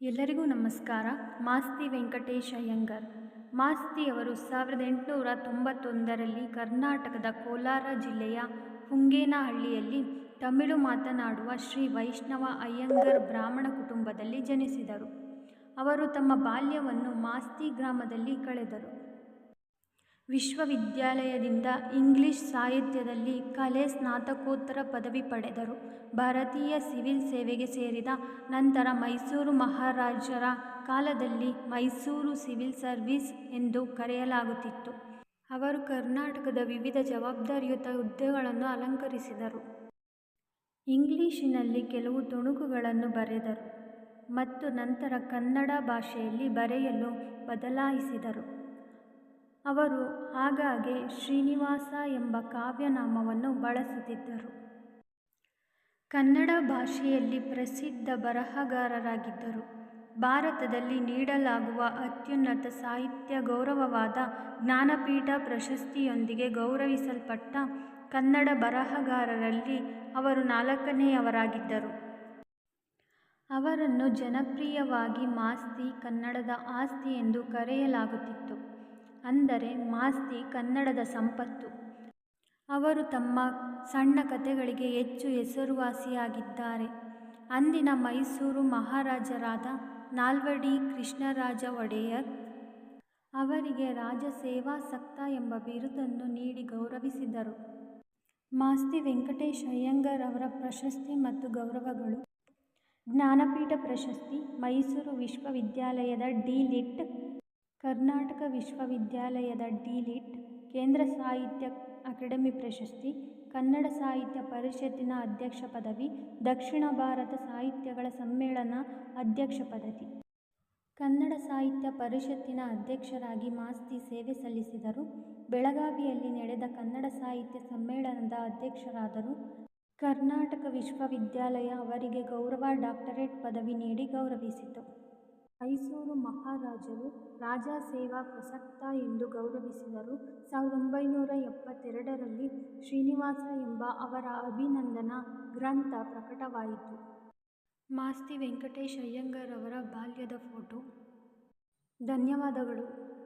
ಎಲ್ಲರಿಗೂ ನಮಸ್ಕಾರ. ಮಾಸ್ತಿ ವೆಂಕಟೇಶ ಅಯ್ಯಂಗಾರ್ ಮಾಸ್ತಿಯವರು ಸಾವಿರದ ಎಂಟುನೂರ ತೊಂಬತ್ತೊಂದರಲ್ಲಿ ಕರ್ನಾಟಕದ ಕೋಲಾರ ಜಿಲ್ಲೆಯ ಹುಂಗೇನಹಳ್ಳಿಯಲ್ಲಿ ತಮಿಳು ಮಾತನಾಡುವ ಶ್ರೀ ವೈಷ್ಣವ ಅಯ್ಯಂಗಾರ್ ಬ್ರಾಹ್ಮಣ ಕುಟುಂಬದಲ್ಲಿ ಜನಿಸಿದರು. ಅವರು ತಮ್ಮ ಬಾಲ್ಯವನ್ನು ಮಾಸ್ತಿ ಗ್ರಾಮದಲ್ಲಿ ಕಳೆದರು. ವಿಶ್ವವಿದ್ಯಾಲಯದಿಂದ ಇಂಗ್ಲಿಷ್ ಸಾಹಿತ್ಯದಲ್ಲಿ ಕಲೆ ಸ್ನಾತಕೋತ್ತರ ಪದವಿ ಪಡೆದರು. ಭಾರತೀಯ ಸಿವಿಲ್ ಸೇವೆಗೆ ಸೇರಿದ ನಂತರ ಮೈಸೂರು ಮಹಾರಾಜರ ಕಾಲದಲ್ಲಿ ಮೈಸೂರು ಸಿವಿಲ್ ಸರ್ವೀಸ್ ಎಂದು ಕರೆಯಲಾಗುತ್ತಿತ್ತು. ಅವರು ಕರ್ನಾಟಕದ ವಿವಿಧ ಜವಾಬ್ದಾರಿಯುತ ಹುದ್ದೆಗಳನ್ನು ಅಲಂಕರಿಸಿದರು. ಇಂಗ್ಲಿಷಿನಲ್ಲಿ ಕೆಲವು ತುಣುಕುಗಳನ್ನು ಬರೆದರು ಮತ್ತು ನಂತರ ಕನ್ನಡ ಭಾಷೆಯಲ್ಲಿ ಬರೆಯಲು ಬದಲಾಯಿಸಿದರು. ಅವರು ಆಗಾಗ್ಗೆ ಶ್ರೀನಿವಾಸ ಎಂಬ ಕಾವ್ಯನಾಮವನ್ನು ಬಳಸುತ್ತಿದ್ದರು. ಕನ್ನಡ ಭಾಷೆಯಲ್ಲಿ ಪ್ರಸಿದ್ಧ ಬರಹಗಾರರಾಗಿದ್ದರು. ಭಾರತದಲ್ಲಿ ನೀಡಲಾಗುವ ಅತ್ಯುನ್ನತ ಸಾಹಿತ್ಯ ಗೌರವವಾದ ಜ್ಞಾನಪೀಠ ಪ್ರಶಸ್ತಿಯೊಂದಿಗೆ ಗೌರವಿಸಲ್ಪಟ್ಟ ಕನ್ನಡ ಬರಹಗಾರರಲ್ಲಿ ಅವರು ನಾಲ್ಕನೆಯವರಾಗಿದ್ದರು. ಅವರನ್ನು ಜನಪ್ರಿಯವಾಗಿ ಮಾಸ್ತಿ ಕನ್ನಡದ ಆಸ್ತಿ ಎಂದು ಕರೆಯಲಾಗುತ್ತಿತ್ತು. ಅಂದರೆ ಮಾಸ್ತಿ ಕನ್ನಡದ ಸಂಪತ್ತು. ಅವರು ತಮ್ಮ ಸಣ್ಣ ಕಥೆಗಳಿಗೆ ಹೆಚ್ಚು ಹೆಸರುವಾಸಿಯಾಗಿದ್ದಾರೆ. ಅಂದಿನ ಮೈಸೂರು ಮಹಾರಾಜರಾದ ನಾಲ್ವಡಿ ಕೃಷ್ಣರಾಜ ಒಡೆಯರ್ ಅವರಿಗೆ ರಾಜ ಸೇವಾಸಕ್ತ ಎಂಬ ಬಿರುದನ್ನು ನೀಡಿ ಗೌರವಿಸಿದರು. ಮಾಸ್ತಿ ವೆಂಕಟೇಶ್ ಅಯ್ಯಂಗರ್ ಅವರ ಪ್ರಶಸ್ತಿ ಮತ್ತು ಗೌರವಗಳು. ಜ್ಞಾನಪೀಠ ಪ್ರಶಸ್ತಿ ಮೈಸೂರು ವಿಶ್ವವಿದ್ಯಾಲಯದ ಡಿ ಲಿಟ್ ಕರ್ನಾಟಕ ವಿಶ್ವವಿದ್ಯಾಲಯದ ಡಿಲಿಟ್, ಕೇಂದ್ರ ಸಾಹಿತ್ಯ ಅಕಾಡೆಮಿ ಪ್ರಶಸ್ತಿ, ಕನ್ನಡ ಸಾಹಿತ್ಯ ಪರಿಷತ್ತಿನ ಅಧ್ಯಕ್ಷ ಪದವಿ, ದಕ್ಷಿಣ ಭಾರತ ಸಾಹಿತ್ಯಗಳ ಸಮ್ಮೇಳನ ಅಧ್ಯಕ್ಷ ಪದವಿ. ಕನ್ನಡ ಸಾಹಿತ್ಯ ಪರಿಷತ್ತಿನ ಅಧ್ಯಕ್ಷರಾಗಿ ಮಾಸ್ತಿ ಸೇವೆ ಸಲ್ಲಿಸಿದರು. ಬೆಳಗಾವಿಯಲ್ಲಿ ನಡೆದ ಕನ್ನಡ ಸಾಹಿತ್ಯ ಸಮ್ಮೇಳನದ ಅಧ್ಯಕ್ಷರಾದರು. ಕರ್ನಾಟಕ ವಿಶ್ವವಿದ್ಯಾಲಯ ಅವರಿಗೆ ಗೌರವ ಡಾಕ್ಟರೇಟ್ ಪದವಿ ನೀಡಿ ಗೌರವಿಸಿತು. ಮೈಸೂರು ಮಹಾರಾಜರು ರಾಜಸೇವಾ ಪ್ರಸಕ್ತ ಎಂದು ಗೌರವಿಸಿದರು. ಸಾವಿರದ ಒಂಬೈನೂರ ಎಪ್ಪತ್ತೆರಡರಲ್ಲಿ ಶ್ರೀನಿವಾಸ ಎಂಬ ಅವರ ಅಭಿನಂದನ ಗ್ರಂಥ ಪ್ರಕಟವಾಯಿತು. ಮಾಸ್ತಿ ವೆಂಕಟೇಶ್ ಅಯ್ಯಂಗಾರ್ ಅವರ ಬಾಲ್ಯದ ಫೋಟೋ. ಧನ್ಯವಾದಗಳು.